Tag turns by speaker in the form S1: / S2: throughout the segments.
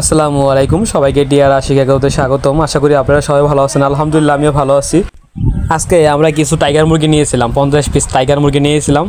S1: আসসালামু আলাইকুম। সবাইকে ডিয়ার আশিক একাউতে স্বাগতম। আশা করি আপনারা সবাই ভালো আছেন। আলহামদুলিল্লাহ, আমিও ভালো আছি। আজকে আমরা কিছু টাইগার মুরগি নিয়েছিলাম, পঞ্চাশ পিস টাইগার মুরগি নিয়েছিলাম।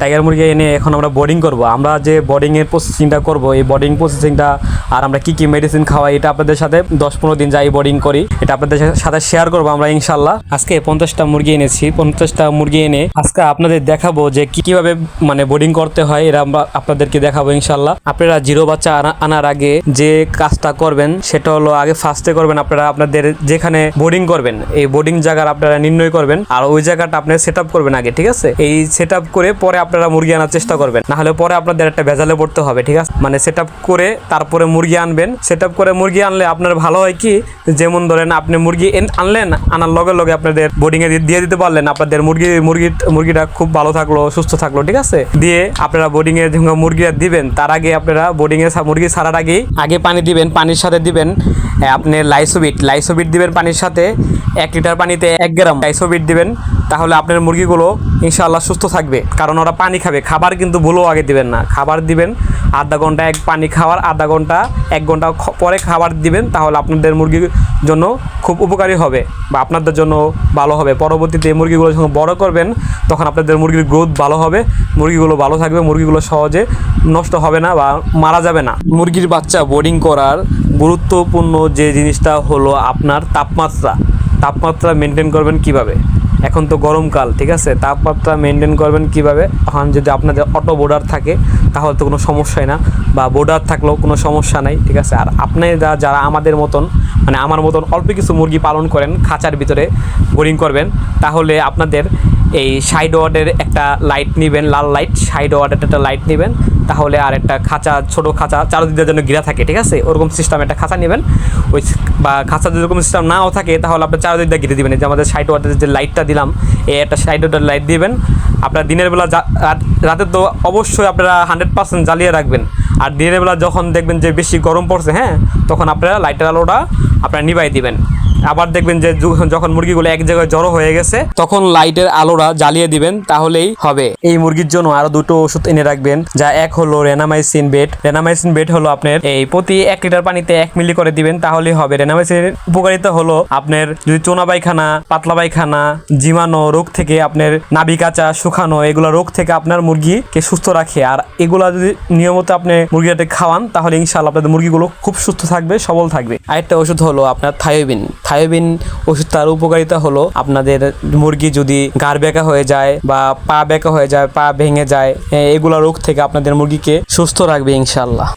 S1: টাইগার মুরগি এনে এখন আমরা বোর্ডিং করব। আমরা যে বোর্ডিংয়ের প্রসেসিংটা করব, এই বোর্ডিং প্রসেসিংটা আর আমরা কি কি মেডিসিন খাওয়াই, এটা আপনাদের সাথে দশ পনেরো দিন যাই বোর্ডিং করি। এটা আপনাদের সাথে শেয়ার করব আমরা ইনশাল্লাহ আজকে পঞ্চাশটা মুরগি এনেছি, পঞ্চাশটা মুরগি এনে আজকে আপনাদের দেখাবো যে কি কীভাবে মানে বোর্ডিং করতে হয়, এটা আমরা আপনাদেরকে দেখাবো ইনশাল্লাহ আপনারা জিরো বাচ্চা আনার আগে যে কাজটা করবেন, সেটা হলো আগে ফার্স্টে করবেন, আপনারা আপনাদের যেখানে বোর্ডিং করবেন, এই বোর্ডিং জায়গার আপনারা নির্ণয় করবেন আর ওই জায়গাটা আপনি সেট করবেন আগে, ঠিক আছে? এই সেট করে পরে আপনারা মুরগি আনার চেষ্টা করবেন। না হলে পরে আপনাদের একটা ভেজালে পড়তে হবে, ঠিক আছে? মানে সেট করে তারপরে মুরগি আনবেন। সেট করে মুরগি আনলে আপনার ভালো হয় কি? যেমন ধরেন আপনি মুরগি আনলেন, আনার লগে লগে আপনাদের বোর্ডিং এ দিয়ে দিতে পারলেন, আপনাদের মুরগি মুরগি, মুরগিটা খুব ভালো থাকল, সুস্থ থাকল, ঠিক আছে? দিয়ে আপনারা বোর্ডিং যখন মুরগিটা দিবেন, তার আগে আপনারা বোর্ডিং এ মুরগি ছাড়ার আগেই আগে পানি দিবেন, পানির সাথে দিবেন আপনি লাইসোবিট লাইসোবিট দিবেন পানির সাথে, এক লিটার পানিতে এক গ্রাম লাইসোবিট দিবেন, তাহলে আপনার মুরগিগুলো ইনশাআল্লাহ সুস্থ থাকবে। কারণ ওরা পানি খাবে, খাবার কিন্তু ভুলেও আগে দিবেন না। খাবার দিবেন, আধা ঘণ্টা এক পানি খাওয়ার, আধা ঘণ্টা এক ঘণ্টা পরে খাবার দিবেন, তাহলে আপনাদের মুরগির জন্য খুব উপকারী হবে বা আপনাদের জন্য ভালো হবে। পরবর্তীতে মুরগিগুলো যখন বড় করবেন, তখন আপনাদের মুরগির গ্রোথ ভালো হবে, মুরগিগুলো ভালো থাকবে, মুরগিগুলো সহজে নষ্ট হবে না বা মারা যাবে না। মুরগির বাচ্চা বোর্ডিং করার গুরুত্বপূর্ণ যে জিনিসটা হলো আপনার তাপমাত্রা। তাপমাত্রা মেনটেন করবেন কীভাবে? এখন তো গরমকাল, ঠিক আছে? তাপমাত্রা মেনটেন করবেন কীভাবে? এখন যদি আপনাদের অটো বোর্ডার থাকে, তাহলে তো কোনো সমস্যাই না। বা বোর্ডার থাকলেও কোনো সমস্যা নাই, ঠিক আছে? আর আপনারা যারা আমাদের মতন মানে আমার মতন অল্প কিছু মুরগি পালন করেন, খাঁচার ভিতরে বোরিং করবেন, তাহলে আপনাদের এই সাইড ওয়ার্ডের একটা লাইট নেবেন, লাল লাইট সাইড ওয়ার্ডের একটা লাইট নেবেন। তাহলে আর একটা খাঁচা, ছোট খাঁচা চারদিকের জন্য ঘিরা থাকে, ঠিক আছে? ওরকম সিস্টেম একটা খাঁচা নেবেন। ওই বা খাঁচা যদি ওরকম সিস্টেম নাও থাকে, তাহলে আপনার চারদিক দিয়ে ঘিরে দিবেন। যে আমাদের সাইড ওয়ার্ডের যে লাইটটা দিলাম, এই একটা সাইড ওয়ার্ডের লাইট দিবেন। আপনার দিনের বেলা রাত- রাতে তো অবশ্যই আপনারা হান্ড্রেড পার্সেন্ট জ্বালিয়ে রাখবেন। আর দিনের বেলা যখন দেখবেন যে বেশি গরম পড়ছে হ্যাঁ তখন আপনারা লাইটের আলোটা আপনারা নিভাই দিবেন। আবার দেখবেন যে যখন- মুরগিগুলো এক জায়গায় জড়ো হয়ে গেছে, তখন লাইটের আলোরা জ্বালিয়ে দিবেন, তাহলেই হবে। এই মুরগির জন্য আরও দুটো ওষুধ এনে রাখবেন, যা এক হলো রেনামাইসিন বেড। রেনামাইসিন বেড হলো আপনার এই প্রতি এক লিটার পানিতে এক মিলি করে দিবেন, তাহলেই হবে। রেনামাইসিনের উপকারিতা হলো আপনার যদি চোনা পায়খানা, পাতলা পায়খানা জিমানো রোগ থেকে আপনার নাভি কাঁচা, শুকানো, এগুলো রোগ থেকে আপনার মুরগিকে সুস্থ রাখে। আর এগুলা যদি নিয়মিত আপনি মুরগিটাকে খাওয়ান, তাহলে ইনশাআল্লাহ আপনাদের মুরগিগুলো খুব সুস্থ থাকবে, সবল থাকবে। আরেকটা ওষুধ হলো আপনার থায়োবিন থায়োবিন ওষুধ তার উপকারিতা হলো আপনাদের মুরগি যদি গাড় বেঁকা হয়ে যায় বা পা বেঁকা হয়ে যায়, পা ভেঙে যায় এগুলা রোগ থেকে আপনাদের মুরগিকে সুস্থ রাখবে ইনশাআল্লাহ।